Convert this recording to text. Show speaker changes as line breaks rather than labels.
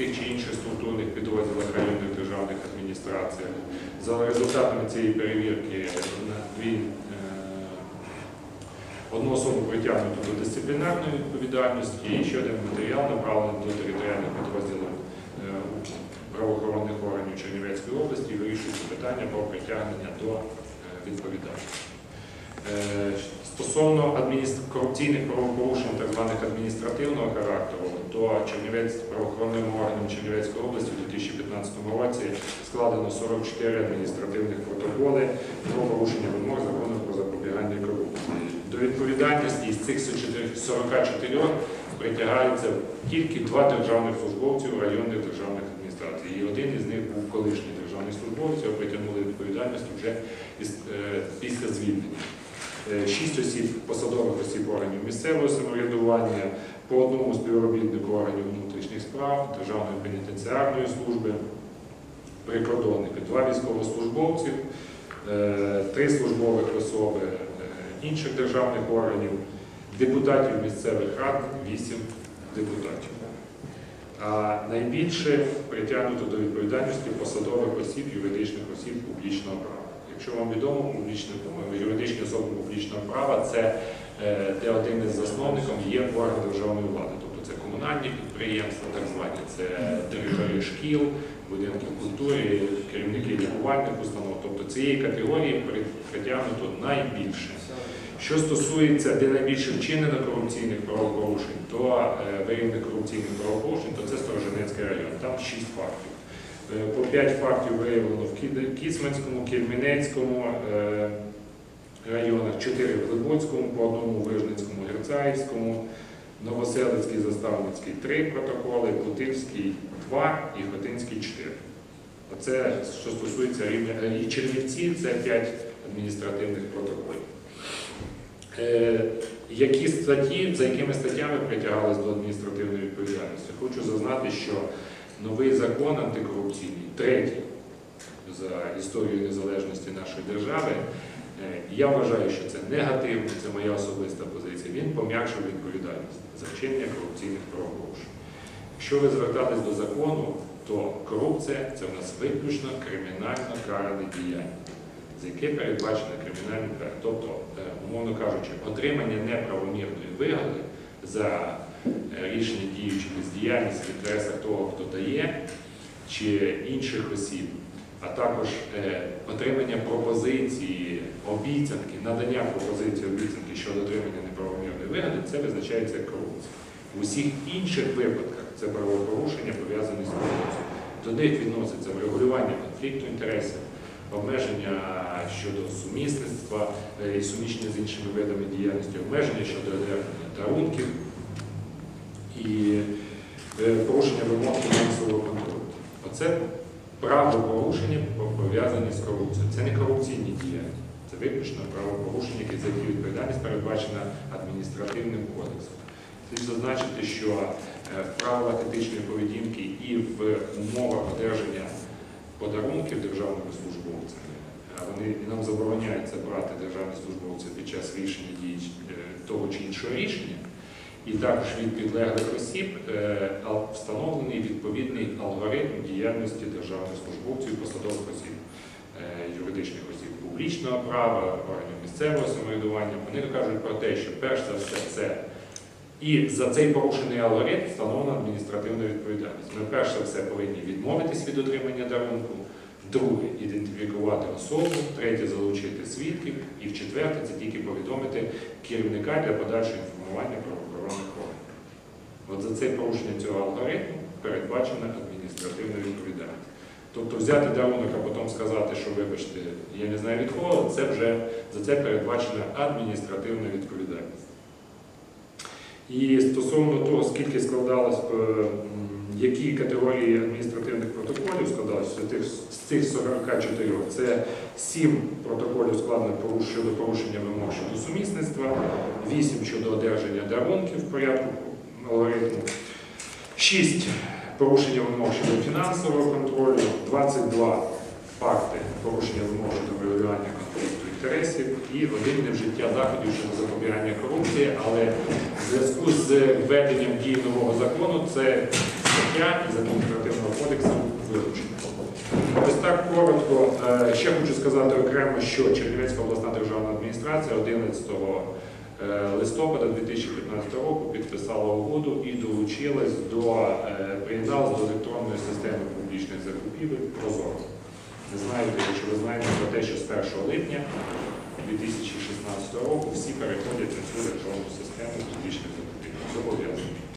тих чи інших структурних підрозділах районних державних адміністраціях. За результатами цієї перевірки дві е, одну особу притягнуто до дисциплінарної відповідальності і ще один матеріал направлений до територіальних підрозділів е, правоохоронних органів Чернівецької області і вирішується питання про притягнення до е, відповідальності. Стосовно корупційних правопорушень, так званих адміністративного характеру, то Чернівець правоохоронним органом Чернівецької області у 2015 році складено 44 адміністративних протоколи про порушення вимог закону про запобігання корупції. До відповідальності із цих 44 притягаються тільки два державних службовців районних державних адміністрацій. І один із них був колишній державний службовець, його притягнули до відповідальності вже е, після звільнення. Е, Шість осіб посадових осіб органів місцевого самоврядування, по одному співробітнику органів внутрішніх справ, Державної пенітенціарної служби, прикордонники, два військовослужбовців, е, три службових особи е, інших державних органів, депутатів місцевих рад, вісім депутатів. А найбільше притягнуто до відповідальності посадових осіб, юридичних осіб публічного права. Якщо вам відомо, юридичні особи публічного права це де один із засновників є орган державної влади, тобто це комунальні підприємства, так звані, це директори шкіл, будинків культури, керівники лікувальних установ. Тобто цієї категорії притягнуто найбільше. Що стосується, де найбільше вчинено корупційних правопорушень, то е, виявлених корупційних правопорушень, то це Сторожинецький район. Там 6 фактів. Е, По 5 фактів виявлено в Кіцманському, Кельмінецькому е, районах, 4 в Глибоцькому, по одному в Вижницькому, Герцаївському, Новоселицький, Заставницький 3 протоколи, Путивський 2 і Хотинський 4. Оце що стосується рівня е, і Чернівці, це 5 адміністративних протоколів. Які статті, за якими статтями притягались до адміністративної відповідальності? Хочу зазнати, що новий закон антикорупційний, третій за історію незалежності нашої держави, е, я вважаю, що це негативно, це моя особиста позиція. Він пом'якшив відповідальність за вчинення корупційних правопорушень. Якщо ви звертались до закону, то корупція це в нас виключно кримінально каране діяння за яке передбачено кримінальним карою. Тобто, е, умовно кажучи, отримання неправомірної вигоди за е, рішення діючи бездіяльність в інтересах того, хто дає, чи інших осіб, а також е, отримання пропозиції, обіцянки, надання пропозиції обіцянки щодо отримання неправомірної вигоди, це визначається як корупція. В усіх інших випадках це правопорушення пов'язані з корупцією. До них відноситься врегулювання конфлікту інтересів, обмеження щодо сумісництва е, і суміщення з іншими видами діяльності, обмеження щодо дарунків і е, порушення вимог фінансового контролю. Оце правопорушення пов'язані з корупцією. Це не корупційні діяння, це виключно правопорушення, яке за які відповідальність передбачена адміністративним кодексом. Слід зазначити, що е, в правилах етичної поведінки і в умовах одержання подарунків державними службовцями. Вони нам забороняється брати державні службовці під час рішення дій е, того чи іншого рішення. І також від підлеглих осіб е, встановлений відповідний алгоритм діяльності державних службовців посадових осіб, е, юридичних осіб публічного права, органів місцевого самоврядування. Вони кажуть про те, що перш за все це і за цей порушений алгоритм встановлена адміністративна відповідальність. Ми перш за все повинні відмовитись від отримання дарунку, друге ідентифікувати особу, третє залучити свідків, і в четверте це тільки повідомити керівника для подальшого інформування правоохоронних органів. От за це порушення цього алгоритму передбачена адміністративна відповідальність. Тобто взяти дарунок, а потім сказати, що вибачте, я не знаю від кого, це вже за це передбачена адміністративна відповідальність. І стосовно того, скільки складалось, е, які категорії адміністративних протоколів складалися з цих 44, це 7 протоколів складено щодо порушення вимог щодо сумісництва, 8 щодо одержання дарунків в порядку алгоритму, 6 порушення вимог щодо фінансового контролю, 22 факти порушення вимог щодо врегулювання конфлікту інтересів і один невжиття заходів щодо запобігання корупції, але в зв'язку з введенням дії нового закону це стаття із адміністративного кодексу вилучена. Ось так коротко. Е, Ще хочу сказати окремо, що Чернівецька обласна державна адміністрація 11 е, листопада 2015 року підписала угоду і долучилась до е, приєдналась до електронної системи публічних закупівель Прозоро. Не знаєте, якщо ви знаєте про те, що з 1 липня 2016 року всі переходять на цю електронну систему публічних закупівель. Зобов'язані.